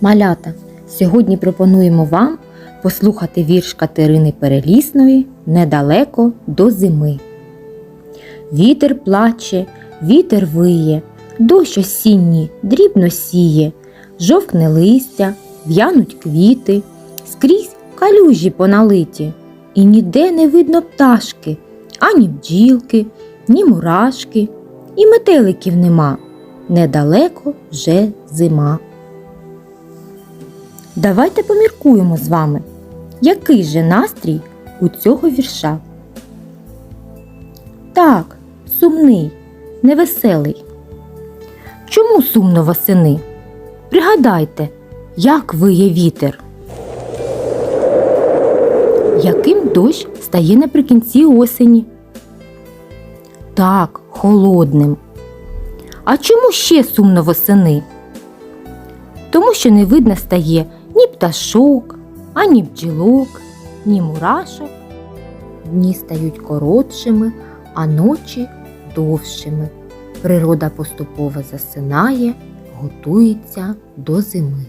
Малята, сьогодні пропонуємо вам послухати вірш Катерини Перелісної Недалеко до зими. Вітер плаче, вітер виє, дощ осінній дрібно сіє, жовкне листя, в'януть квіти, скрізь калюжі поналиті, і ніде не видно пташки, ані бджілки, ні мурашки, і метеликів нема. Недалеко вже зима. Давайте поміркуємо з вами, який же настрій у цього вірша. Так, сумний, невеселий. Чому сумно восени? Пригадайте, як виє вітер. Яким дощ стає наприкінці осені? Так, холодним. А чому ще сумно восени? Тому що не видно стає пташок, ані бджілок, ні мурашок. Дні стають коротшими, а ночі довшими. Природа поступово засинає, готується до зими.